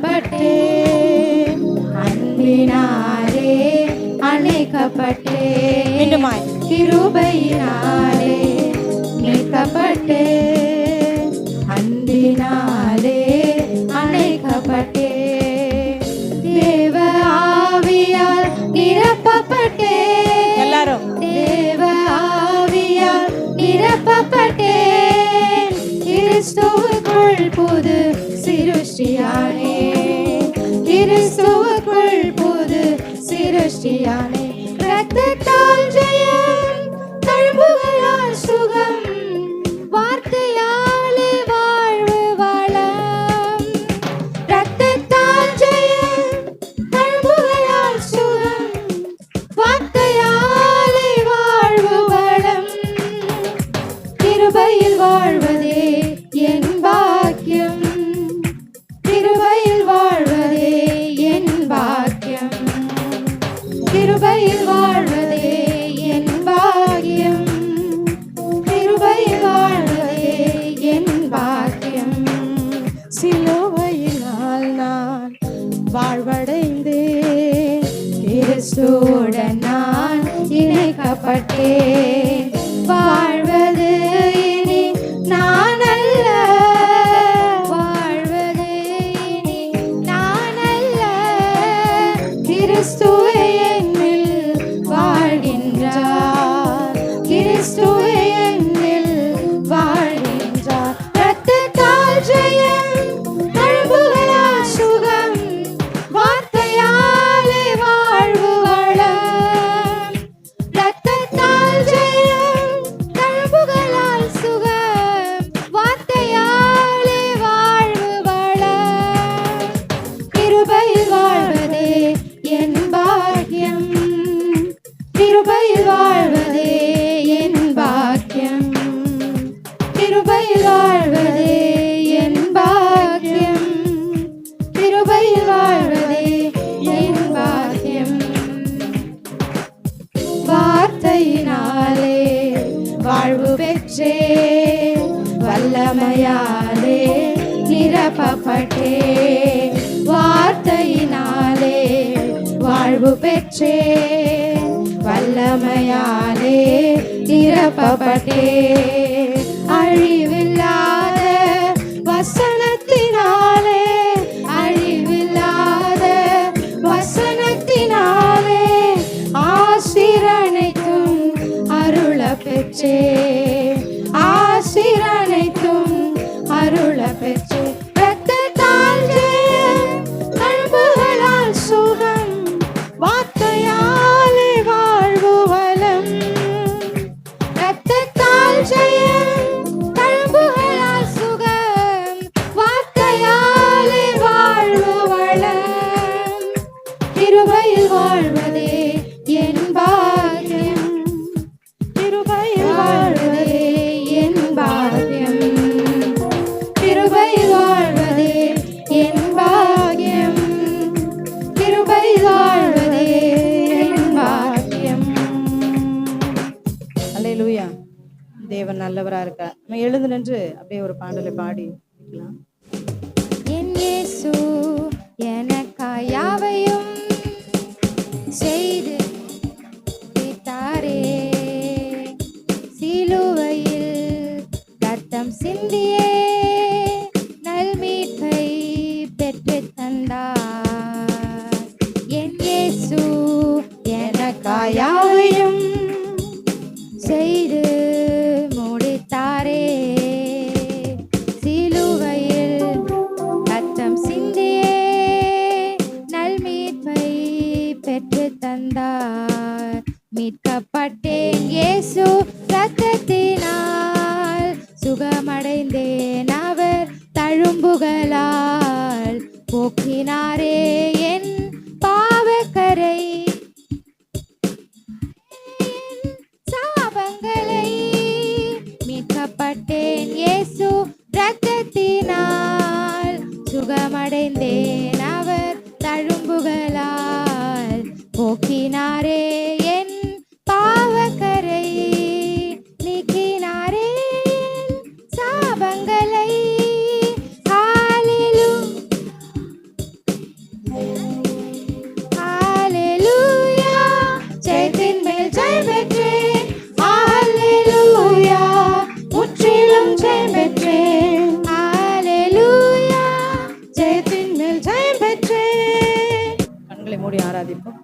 மீட்கப்பட்டே அன்பினாலே அணைக்கப்பட்டே. மீண்டுமாய். கிருபையினாலே மீட்கப்பட்டே. அன்பினாலே அணைக்கப்பட்டே. தேவ ஆவியால் நிரப்பப்பட்டே. எல்லாரும். தேவ ஆவியால் நிரப்பப்பட்டேன் கிறிஸ்துவுக்குள் புது சிருஷ்டியானே கிறிஸ்துவுக்குள் புது சிருஷ்டியானே. ரத்தத்தால் ஜெயம் வாழ்வடைந்தேன் கிறிஸ்துடன் நான் இணைக்கப்பட்டேன். வாழ்வது இனி நான் அல்ல. வாழ்வது இனி நான் அல்ல. கிறிஸ்துவே என்னில் வாழ்கின்றார். கிறிஸ்துவ வல்லமையாலே நிரப்பப்பட்டே. வார்த்தையினாலே வாழ்வு பெற்றே. வல்லமையாலே நிரப்பப்பட்டே. அருள பெற்றே ரத்தத்தால் ஜெயம், அன்புகளால் சுகம் வார்த்தையாலே வாழ்வு வளம். ரத்தத்தால் ஜெயம் தழும்புகளால் சுகம் வார்த்தையாலே வாழ்வு வளம். கிருபையில் அல்லேலூயா தேவன் நல்லவரா இருக்கார். நம்ம எழுந்து நின்று அப்படியே ஒரு பாடலை பாடி வைக்கலாம். என் இயேசு எனக்காய் யாவையும் செய்து தாரே சிலுவையில் ரத்தம் சிந்தி நல்மீட்பை பெற்று தந்தார். மீட்கப்பட்டேன் இயேசு ரத்தத்தினால். சுகமடைந்தேன் அவர் தழும்புகளால். மூடி ஆராதிப்போம்.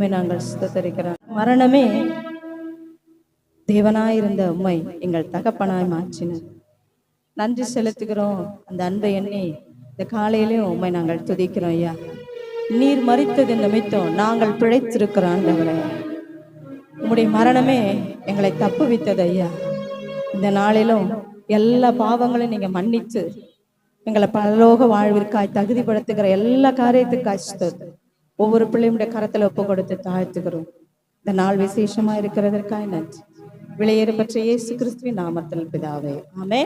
உண்மை நாங்கள் சுத்தரிக்கிறோம் மரணமே தேவனாயிருந்த உண்மை எங்கள் தகப்பனாய் மாற்றினர் நன்றி செலுத்துகிறோம். அந்த அன்பை எண்ணி இந்த காலையிலையும் உண்மை நாங்கள் துதிக்கிறோம் ஐயா. நீர் மறித்தது நிமித்தம் நாங்கள் பிழைத்திருக்கிறோம் ஆண்டவரே. உம்முடைய மரணமே எங்களை தப்பு வித்தது ஐயா. இந்த நாளிலும் எல்லா பாவங்களையும் நீங்க மன்னித்து எங்களை பலலோக வாழ்விற்காய் தகுதிப்படுத்துகிற எல்லா காரியத்துக்காய் ஒவ்வொரு பிள்ளையுடைய கரத்துல ஒப்பு கொடுத்து தாழ்த்துகிறோம். இந்த நாள் விசேஷமா இருக்கிறதற்காக நன்றி. விளையேறு பற்றிய இயேசு கிறிஸ்துவின் நாமத்தில் பிதாவே. ஆமே